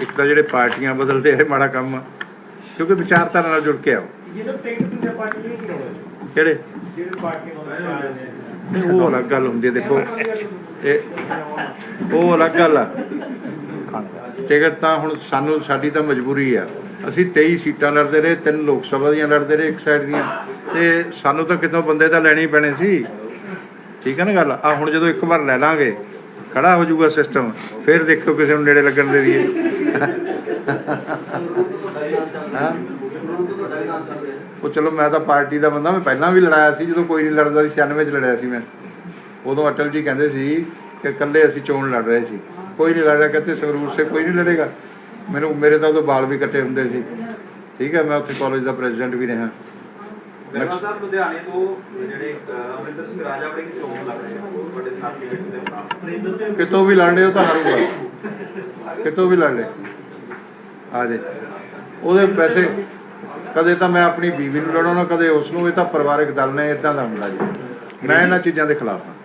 ਇੱਕ ਤਾਂ ਜਿਹੜੇ ਪਾਰਟੀਆਂ ਬਦਲਦੇ ਇਹ ਮਾੜਾ ਕੰਮ ਆ। ਕਿਉਂਕਿ ਵਿਚਾਰਧਾਰਾ ਨਾਲ ਜੁੜ ਕੇ ਆਓ। ਕਿਹੜੇ? ਨਹੀਂ ਉਹ ਅਲੱਗ ਗੱਲ ਹੁੰਦੀ ਹੈ ਦੇਖੋ। ਇਹ ਉਹ ਅਲੱਗ ਗੱਲ ਆ। ਟਿਕਟ ਤਾਂ ਹੁਣ ਸਾਨੂੰ ਸਾਡੀ ਤਾਂ ਮਜਬੂਰੀ ਆ। ਅਸੀਂ 23 ਸੀਟਾਂ ਲੜਦੇ ਰਹੇ ਤਿੰਨ ਲੋਕ ਸਭਾ ਦੀਆਂ ਲੜਦੇ ਰਹੇ ਇੱਕ ਸਾਈਡ ਦੀਆਂ। ਤੇ ਸਾਨੂੰ ਤਾਂ ਕਿਤੋਂ ਬੰਦੇ ਤਾਂ ਲੈਣੇ ਹੀ ਪੈਣੇ ਸੀ। ਠੀਕ ਹੈ ਨਾ ਗੱਲ? ਆ ਹੁਣ ਜਦੋਂ ਇੱਕ ਵਾਰ ਲੈ ਲਾਂਗੇ ਖੜਾ ਹੋ ਜਾਊਗਾ ਸਿਸਟਮ, ਫਿਰ ਦੇਖੋ ਕਿਸੇ ਨੂੰ ਨੇੜੇ ਲੱਗਣ ਦੇ ਦੀਏ। ਉਹ ਚਲੋ ਮੈਂ ਤਾਂ ਪਾਰਟੀ ਦਾ ਬੰਦਾ, ਮੈਂ ਪਹਿਲਾਂ ਵੀ ਲੜਾਇਆ ਸੀ, ਜਦੋਂ ਕੋਈ ਨਹੀਂ ਲੜਦਾ ਸੀ 96 ਚ ਲੜਿਆ ਸੀ ਮੈਂ। ਉਦੋਂ ਅਟਲ ਜੀ ਕਹਿੰਦੇ ਸੀ ਕਿ ਇਕੱਲੇ ਅਸੀਂ ਚੋਣ ਲੜ ਰਹੇ ਸੀ। ਕੋਈ ਨਹੀਂ ਲੜ ਰਿਹਾ ਕਹਿੰਦੇ ਸੰਗਰੂਰ ਸੇ ਕੋਈ ਨਹੀਂ ਲੜੇਗਾ। ਮੈਨੂੰ, ਮੇਰੇ ਤਾਂ ਉਦੋਂ ਬਾਲ ਵੀ ਕੱਟੇ ਹੁੰਦੇ ਸੀ। ਠੀਕ ਹੈ, ਮੈਂ ਉੱਥੇ ਕਾਲਜ ਦਾ ਪ੍ਰੈਜ਼ੀਡੈਂਟ ਵੀ ਰਿਹਾ। ਸਾਹਿਬ ਲੁਧਿਆਣੇ ਤੋਂ ਜਿਹੜੇ ਅਮਰਿੰਦਰ ਸਿੰਘ ਰਾਜਾ ਬੜੇ ਚੋਣ ਲੱਗ ਰਹੇ ਕਿਤੋਂ ਵੀ ਲੜ ਲਿਓ ਉਹ ਤਾਂ ਹਾਰੂਗਾ ਕਿਤੋਂ ਵੀ ਲੜ ਲੈ ਆ ਜੇ। ਉਹਦੇ ਪੈਸੇ, ਕਦੇ ਤਾਂ ਮੈਂ ਆਪਣੀ ਬੀਵੀ ਨੂੰ ਲੜਾਉਣਾ, ਕਦੇ ਉਸ ਨੂੰ ਇਹ ਤਾਂ ਪਰਿਵਾਰਕ ਦਲ ਨੇ ਇਦਾਂ ਦਾ ਹੁੰਦਾ ਜੀ। ਮੈਂ ਇਹਨਾਂ ਚੀਜ਼ਾਂ ਦੇ ਖਿਲਾਫ ਹਾਂ।